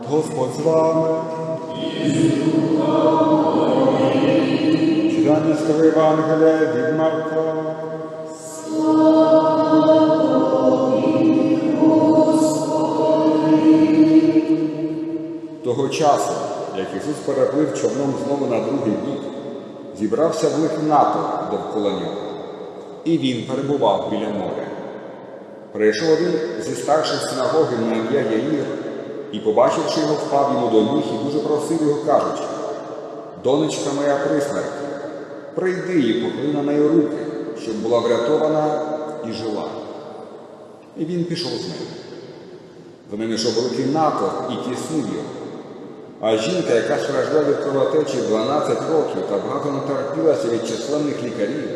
Господь з вами. Читання з Євангелія від Марка. Того часу, як Ісус переплив човном знову на другий бік, зібрався великий натовп довкола нього, і він перебував біля моря. Прийшов один зі старших синагоги на ім'я Яїр, і, побачивши його, впав йому до ніг і дуже просив його, кажучи, донечка моя присмерть, прийди і покли на неї руки, щоб була врятована і жила. І він пішов з ним. За ним йшов великий натовп і тіснив його. А жінка, яка страждала від кровотечі 12 років та багато натерпілася від численних лікарів,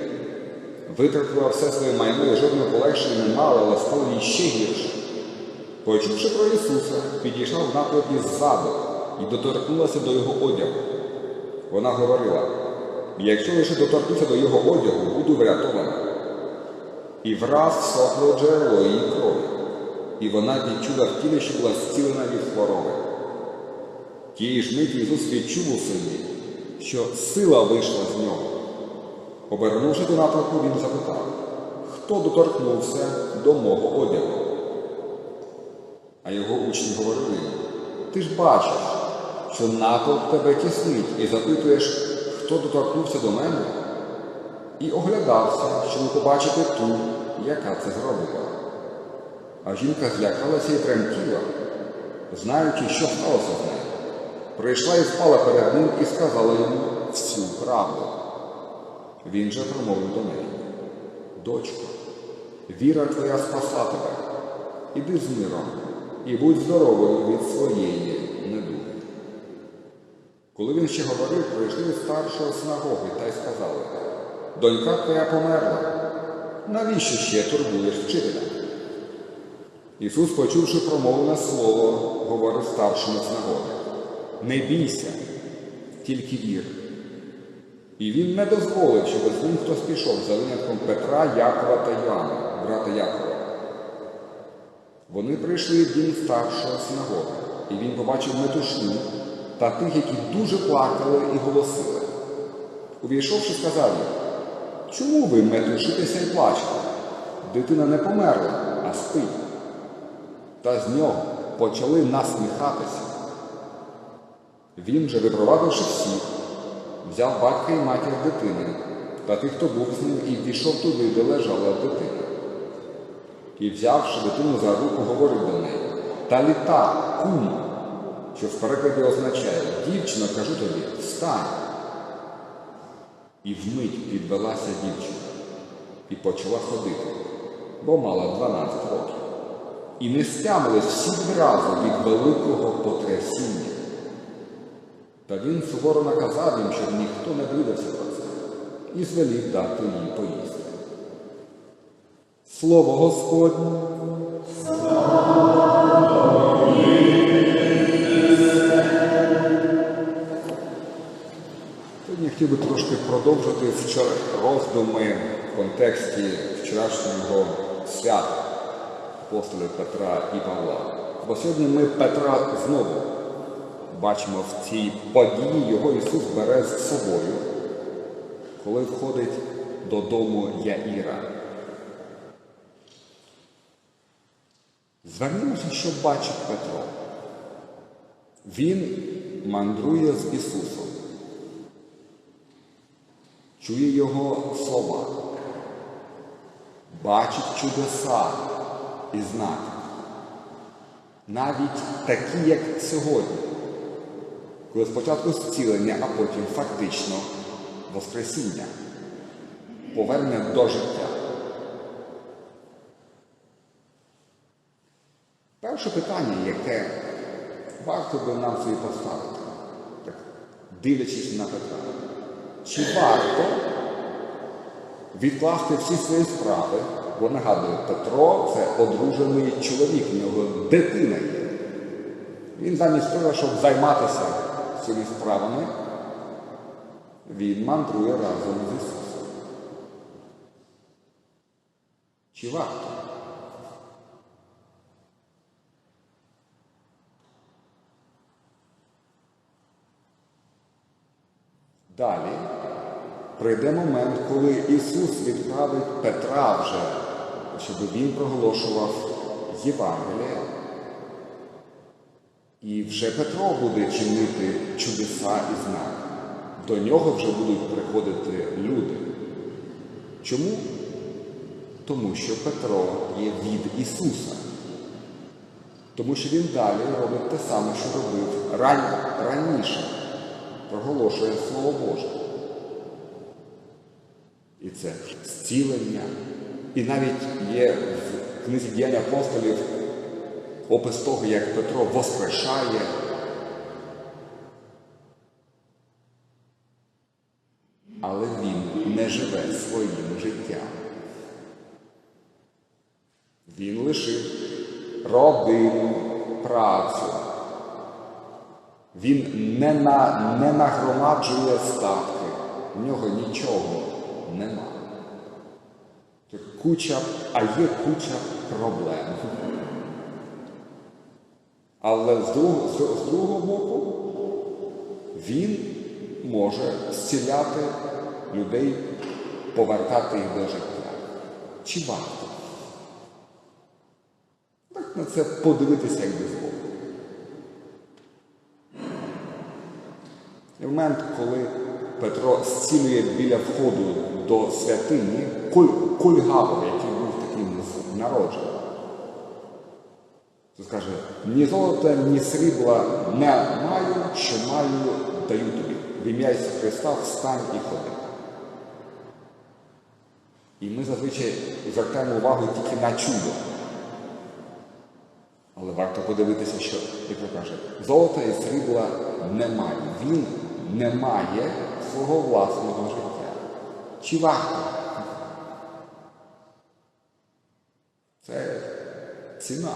витратила все своє майно і жодного полегшення не мала, але стало їй ще гірше. Почувши про Ісуса, підійшла в натовпі ззаду і доторкнулася до його одягу. Вона говорила, якщо лише доторкнуся до його одягу, буду врятована. І враз сохло джерело її крові, і вона відчула в тілі, що була зцілена від хвороби. Тієї ж миті Ісус відчув у собі, що сила вийшла з нього. Обернувши до натовпу, він запитав, хто доторкнувся до мого одягу? Учні говорили, ти ж бачиш, що натовп тебе тіснить і запитуєш, хто доторкнувся до мене? І оглядався, щоб побачити ту, яка це зробила. А жінка злякалася і тремтіла, знаючи, що сталося з нею. Прийшла і впала перед ним і сказала йому всю правду. Він же промовив до неї, дочко, віра твоя спасла тебе, іди з миром і будь здоровою від своєї недуги. Коли він ще говорив, прийшли з старшого синагоги та й сказали, донька твоя померла, навіщо ще турбуєш вчителя? Ісус, почувши промовлене слово, говорив старшому синагоги, не бійся, тільки вір. І він не дозволив, щоб з ним хтось пішов за винятком Петра, Якова та Йоанна, брата Якова. Вони прийшли в дім старшого синагоги, і він побачив метушню та тих, які дуже плакали і голосили. Увійшовши, сказав їм, чому ви метушитеся і плачете? Дитина не померла, а спить. Та з нього почали насміхатися. Він же, випровадивши всіх, взяв батька і матір дитини та тих, хто був з ним, і ввійшов туди, де лежала дитина. І, взявши дитину за руку, говорив до неї та літа, кум, що в перекладі означає дівчино, кажу тобі, встань. І вмить підвелася дівчина і почала ходити, бо мала 12 років. І не стямились всі відразу від великого потрясіння. Та він суворо наказав їм, щоб ніхто не дивився про це, і звелів дати їй поїсти. Слово Господнє. Сьогодні хотів би трошки продовжити вчора роздуми в контексті вчорашнього свята апостолів Петра і Павла. Бо сьогодні ми Петра знову бачимо в цій події, його Ісус бере з собою, коли входить додому Яїра. Звернімося, що бачить Петро. Він мандрує з Ісусом, чує Його слова, бачить чудеса і знаки. Навіть такі, як сьогодні, коли спочатку зцілення, а потім фактично Воскресіння, повернення до життя. Перше питання, яке варто би нам собі поставити, так, дивлячись на Петра, чи варто відкласти всі свої справи, бо нагадую, Петро це одружений чоловік, у нього дитина є. Він замість того, щоб займатися цими справами, він мандрує разом з Ісусом. Чи варто? Далі прийде момент, коли Ісус відправить Петра вже, щоб він проголошував Євангеліє. І вже Петро буде чинити чудеса і знаки. До нього вже будуть приходити люди. Чому? Тому що Петро є від Ісуса. Тому що він далі робить те саме, що робив раніше, проголошує Слово Боже. І це зцілення. І навіть є в книзі діяння апостолів опис того, як Петро воскрешає. Але він не живе своїм життям. Він лишив родину, працю. Він не, на, не нагромаджує статки, в нього нічого нема. Куча, а є куча проблем. Але з другого, з, другого боку він може зціляти людей, повертати їх до життя. Чи варто? Так на це подивитися як без І в момент, коли Петро зцілює біля входу до святині Куль- Кульгаву, який був таким народженим. Він скаже, ні золота, ні срібла не маю, що маю, даю тобі. В ім'я Ісуса Христа встань і ходи. І ми зазвичай звертаємо увагу тільки на чудо. Але варто подивитися, що Петро каже, золота і срібла немає. Він не має свого власного життя. Чи варто? Це ціна.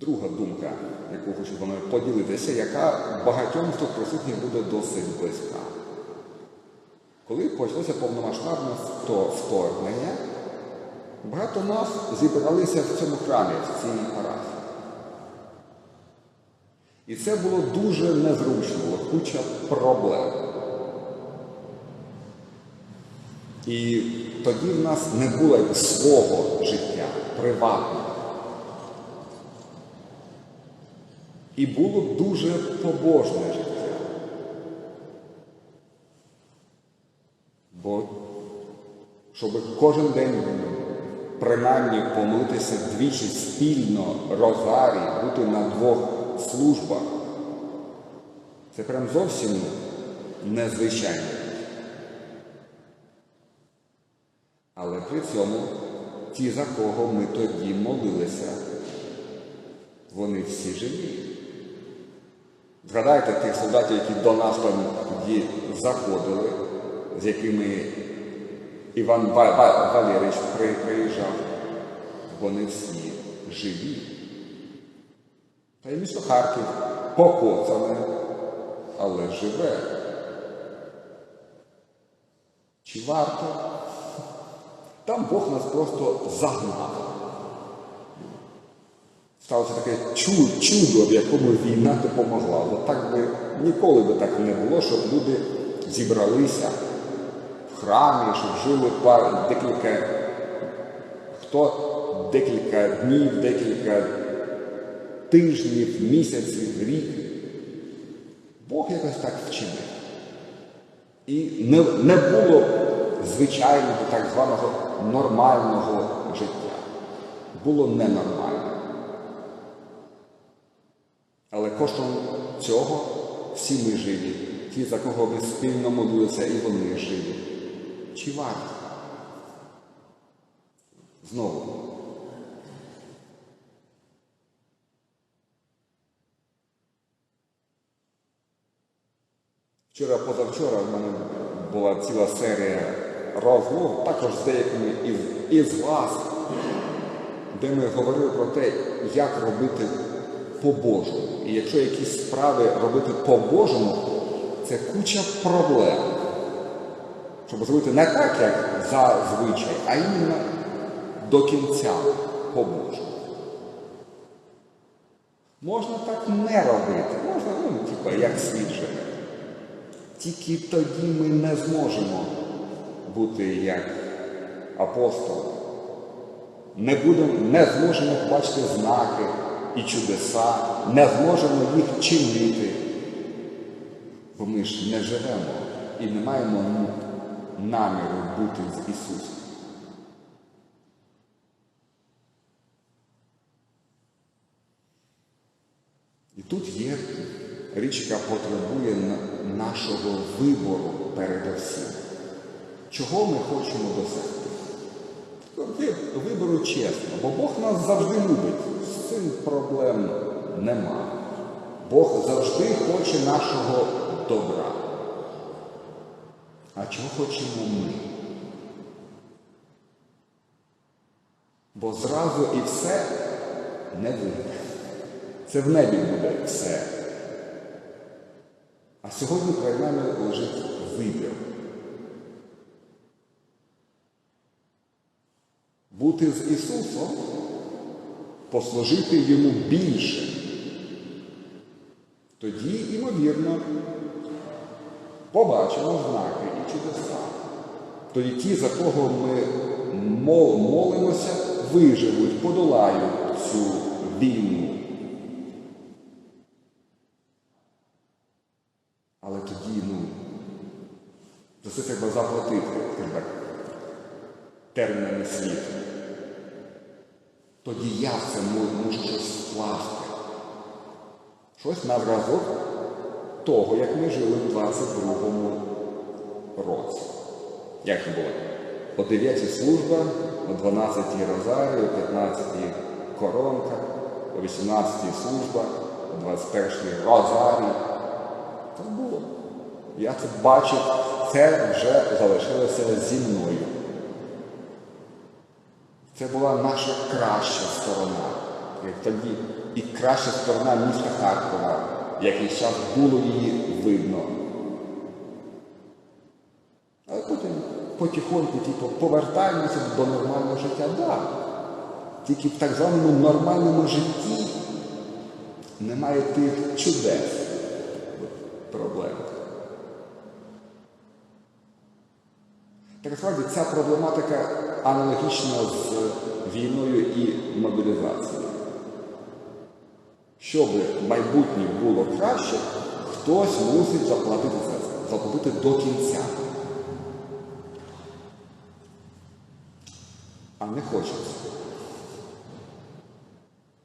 Друга думка, яку хочу з вами поділитися, яка багатьом тут присутніх буде досить близька. Коли почалося повномасштабне вторгнення, багато нас зібралися в цьому храмі, в цій парафії. І це було дуже незручно, було куча проблем. І тоді в нас не було свого життя, приватного. І було дуже побожне життя. Бо щоб кожен день принаймні помолитися двічі спільно розарій, бути на двох службах, це прям зовсім незвичайно. Але при цьому ті, за кого ми тоді молилися, вони всі живі. Згадайте тих солдатів, які до нас там тоді заходили, з якими Іван Ва- Ва- Валерійович приїжджав. Вони всі живі. Та й місто Харків покоцане, але живе. Чи варто? Там Бог нас просто загнав. Сталося таке чудо, в якому війна допомогла. Бо так би ніколи би так не було, щоб люди зібралися храмі, щоб жили пар, декілька, хто декілька днів, декілька тижнів, місяців, рік. Бог якось так вчинив. І не, не було звичайного так званого нормального життя. Було ненормально. Але коштом цього всі ми живі, ті, за кого ми спільно молилися, і вони живі. Чи варто? Знову. Вчора, позавчора в мене була ціла серія розмов, також з деякими із, із вас, де ми говорили про те, як робити по-божому. І якщо якісь справи робити по-божому, це куча проблем. Щоб зробити не так, як зазвичай, а іменно до кінця по Божому. Можна так не робити, можна, ну, типа, як живе. Тільки тоді ми не зможемо бути як апостол. Не, будемо, не зможемо бачити знаки і чудеса, не зможемо їх чинити. Бо ми ж не живемо і не маємо наміру бути з Ісусом. І тут є річ, яка потребує нашого вибору передусім. Чого ми хочемо досягти? Ви- Вибору чесно, бо Бог нас завжди любить. З цим проблем нема. Бог завжди хоче нашого добра. А чого хочемо ми? Бо зразу і все не вийде. Це в небі буде все. А сьогодні перед нами лежить вибір. Бути з Ісусом, послужити Йому більше. Тоді, ймовірно, побачимо знаки і чудеса. Тоді ті, за кого ми молимося, виживуть, подолають цю війну. Але тоді, ну, за це треба заплатити, так, термінами світу. Тоді я це можу щось вкласти. Щось на зразок того, як ми жили в 22-му році. Як це було? О 9 служба, о 12 розарі, о 15 коронка, о 18 служба, о 21 розарі. Так було. Я це бачив, це вже залишилося зі мною. Це була наша краща сторона. Як тоді і краща сторона міста Харкова, якийсь час було її видно. Але потім потихоньку типу, повертаємося до нормального життя. Да. Тільки в так званому нормальному житті немає тих чудес проблем. Так справді ця проблематика аналогічна з війною і мобілізацією. Щоб майбутнє було краще, хтось мусить заплатити за це, заплатити до кінця. А не хочеться.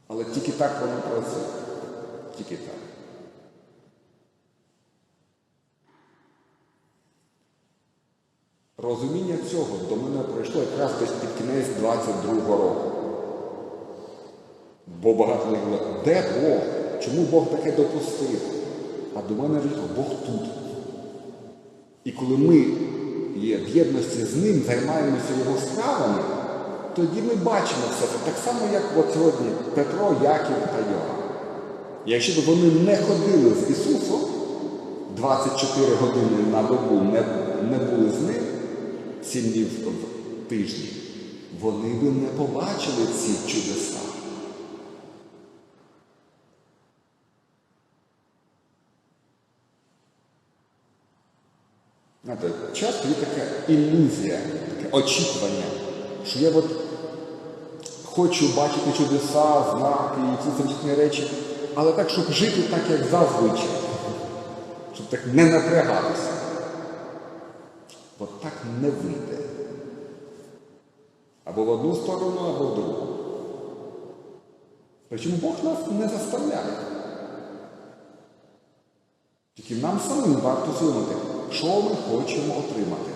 Але тільки так воно працює. Тільки так. Розуміння цього до мене прийшло якраз десь під кінець 22-го року. Бо багато говорили, де Бог? Чому Бог таке допустив? А до мене прийшло, Бог тут. І коли ми є в єдності з ним, займаємося його справами, тоді ми бачимо все це. Так само, як от сьогодні Петро, Яків та Йоанн. Якщо б вони не ходили з Ісусом, 24 години на добу не, не були з ним, 7 днів в тижні, вони би не побачили ці чудеса. Знаєте, часто є така ілюзія, таке очікування, що я от хочу бачити чудеса, знаки і ці замітні речі, але так, щоб жити так, як зазвичай, щоб так не напрягатися. От так не вийде. Або в одну сторону, або в другу. Причому Бог нас не заставляє. Тільки нам самим варто зрозуміти, що ми хочемо отримати.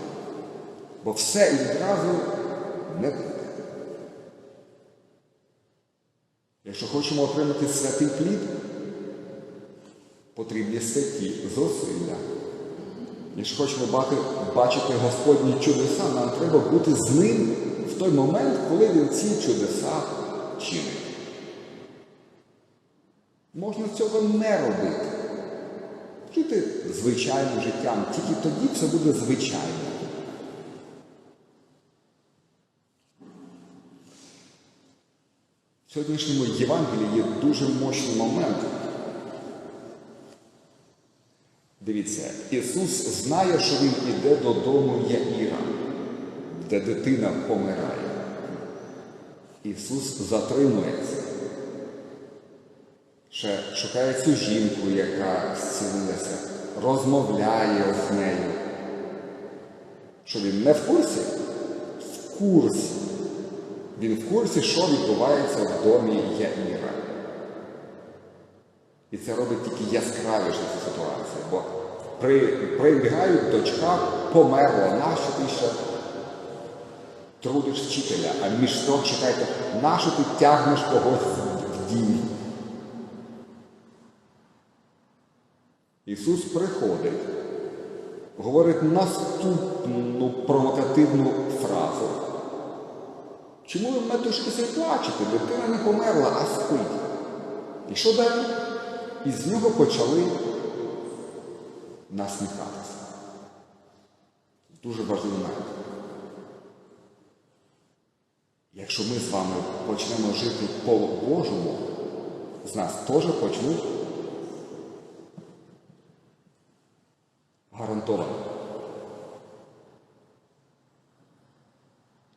Бо все і відразу не буде. Якщо хочемо отримати святий плід, потрібні святі зусилля. Якщо хочемо бачити Господні чудеса, нам треба бути з ним в той момент, коли він ці чудеса чинить. Можна цього не робити жити звичайним життям. Тільки тоді все буде звичайно. В сьогоднішньому Євангелії є дуже мощний момент. Дивіться, Ісус знає, що Він іде додому Яїра, де дитина помирає. Ісус затримується. Ще шукає цю жінку, яка зцілилася, розмовляє з нею. Що він не в курсі? В курсі. Він в курсі, що відбувається в домі Яїра. І це робить тільки яскравіше цю ситуацію. Бо при, прибігають, дочка померла, нащо ти ще трудиш вчителя, а між то чекайте, нащо ти тягнеш когось в дім? Ісус приходить, говорить наступну провокативну фразу. Чому ви метушкися плачете? Дитина не померла, а спить. І що далі? І з нього почали насміхатися. Дуже важливий момент. Якщо ми з вами почнемо жити по Божому, з нас теж почнуть гарантовано.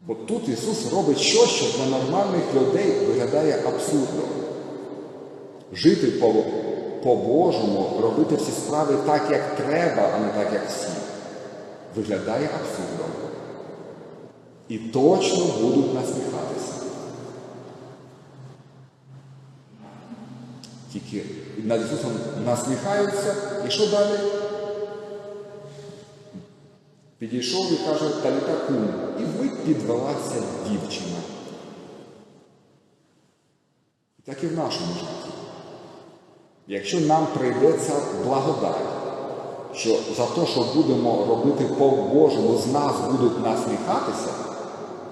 Бо тут Ісус робить щось, що для нормальних людей виглядає абсурдно. Жити по, по-божому, робити всі справи так, як треба, а не так, як всі, виглядає абсурдом. І точно будуть насміхатися. Тільки над Ісусом насміхаються, і що далі? Підійшов і каже Талітакум, і ви підвелася дівчина. Так і в нашому житті. Якщо нам прийдеться благодать, що за те, що будемо робити по Божому, з нас будуть насміхатися,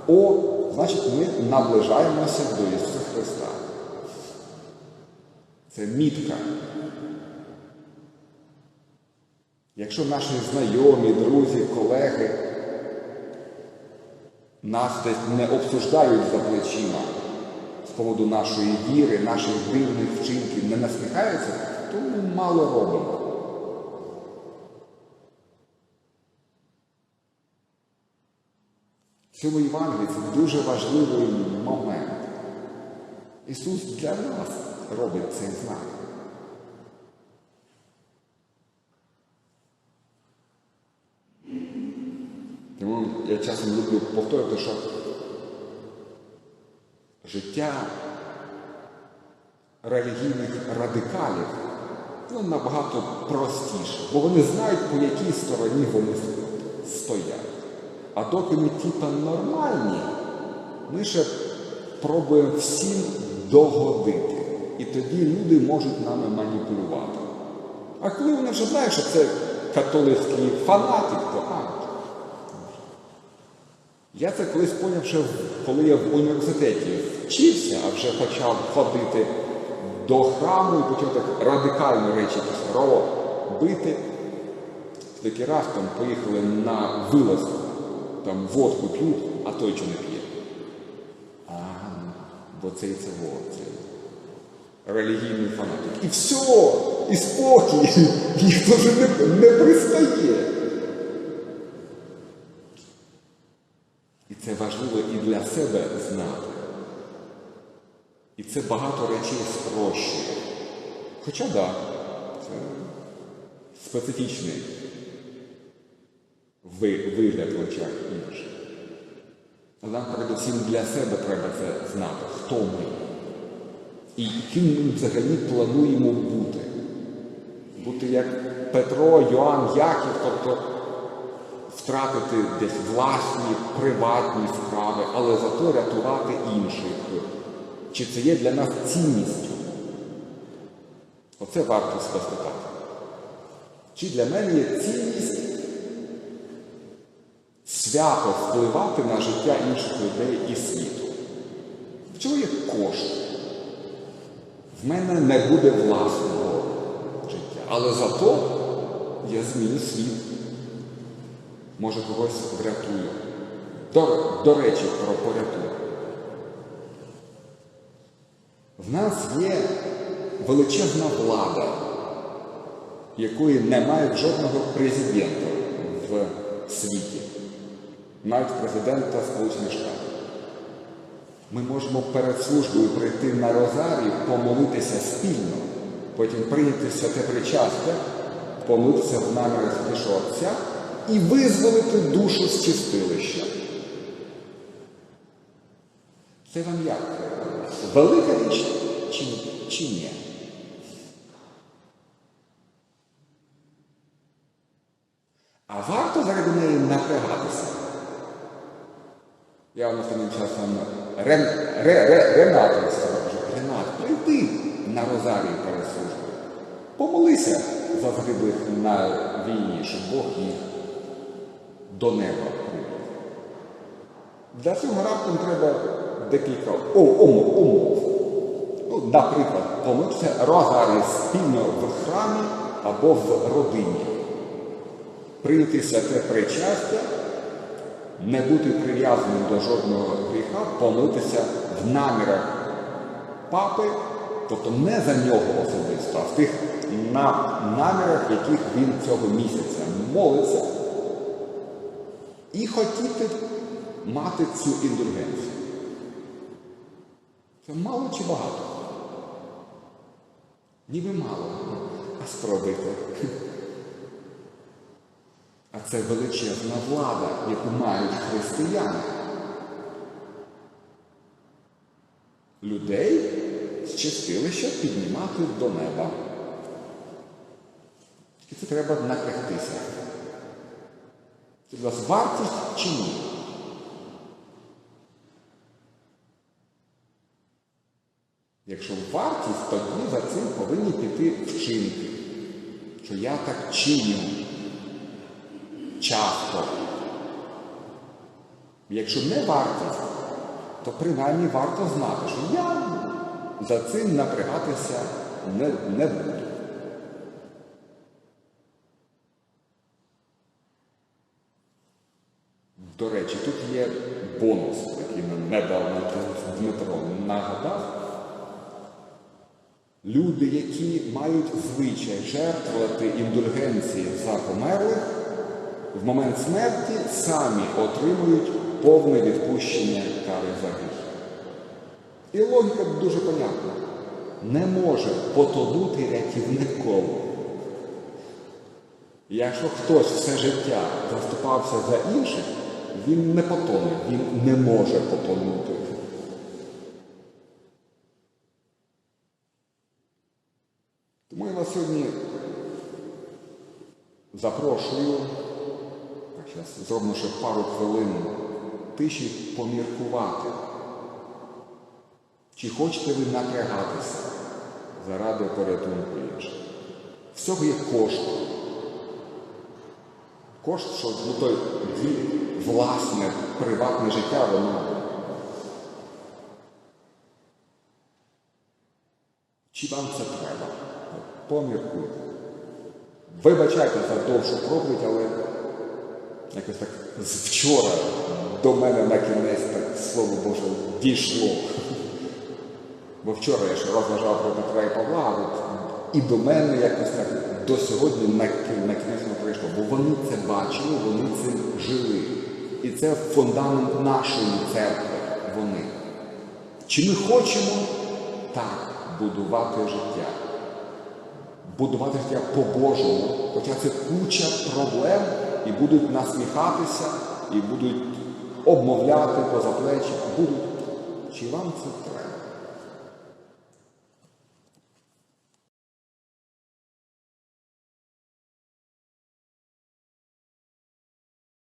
о, значить ми наближаємося до Ісуса Христа. Це мітка. Якщо наші знайомі, друзі, колеги нас десь не обсуждають за плечима з поводу нашої віри, наших дивних вчинків, не насміхаються, то ми мало робимо. В цьому Євангелії це дуже важливий момент. Ісус для нас робить цей знак. Тому я часом люблю повторити, що життя релігійних радикалів ну, набагато простіше, бо вони знають, по якій стороні вони стоять. А доки ми типа нормальні, ми ще пробуємо всім догодити. І тоді люди можуть нами маніпулювати. А коли вони вже знають, що це католицький фанатик, то а, я це колись поняв, що коли я в університеті вчився, а вже почав ходити до храму і почав так радикальні речі робити. В такий раз там поїхали на вилазку, там водку п'ють, а той що не п'є. А, бо цей це во, це релігійний фанатик. І все, і спокій, ніхто вже не, не пристає. Це важливо і для себе знати. І це багато речей спрощує. Хоча так, да, це специфічний вигляд в очах інших. Але нам передусім для себе треба це знати, хто ми. І ким ми взагалі плануємо бути. Бути як Петро, Йоанн, Яків, тобто втратити десь власні приватні справи, але зато рятувати інших. Чи це є для нас цінністю? Оце варто спитати. Чи для мене є цінність свято впливати на життя інших людей і світу? Чого є кошт? В мене не буде власного життя. Але зато я зміню світ. Може когось врятую. До, до речі, про порятунок. В нас є величезна влада, якої немає жодного президента в світі, навіть президента Сполучених Штатів. Ми можемо перед службою прийти на розарій, помолитися спільно, потім прийняти святе причастя, помолитися в намірах Святішого Отця і визволити душу з чистилища. Це вам як? Велика річ чи, чи ні? А варто заради неї напрягатися. Я вам останнім часом Рен, Ре, Ре, Ренату скажу, Ренат, прийди на розарій перед службою. Помолися за загиблих на війні, щоб Бог їх до неба. Для цього раптом треба декілька умов. Ну, наприклад, помитися розарій спільно в храмі або в родині. Прийняти святе причастя, не бути прив'язаним до жодного гріха, помитися в намірах папи, тобто не за нього особисто, а в тих на- намірах, яких він цього місяця молиться, і хотіти мати цю індульгенцію. Це мало чи багато? Ніби мало. А спробуйте. А це величезна влада, яку мають християни. Людей з чистилища піднімати до неба. І це треба напрягтися. Це у вас вартість чи ні? Якщо вартість, тоді за цим повинні піти вчинки. Що я так чиню часто. Якщо не вартість, то принаймні варто знати, що я за цим напрягатися не, не буду. До речі, тут є бонус, який нам недавно Дмитро нагадав. Люди, які мають звичай жертвувати індульгенції за померлих, в момент смерті самі отримують повне відпущення кари за гріх. І логіка дуже понятна. Не може потонути рятівником. Якщо хтось все життя заступався за інших, він не потоне, він не може потонути. Тому я вас сьогодні запрошую, зараз зробимо ще пару хвилин тиші поміркувати. Чи хочете ви напрягатися заради порятунку інших? Всього є кошт. Кошт, що ну, той власне приватне життя, воно. Чи вам це треба? Поміркуйте. Вибачайте за довшу проповідь, але якось так з вчора до мене на кінець так слово Боже дійшло. Бо вчора я ще розважав про Петра і Павла, а от і до мене якось так до сьогодні на, кі- на кінець прийшло. Бо вони це бачили, вони цим жили. І це фундамент нашої церкви. Вони. Чи ми хочемо так будувати життя? Будувати життя по-божому, хоча це куча проблем, і будуть насміхатися, і будуть обмовляти поза плечі, будуть. Чи вам це треба?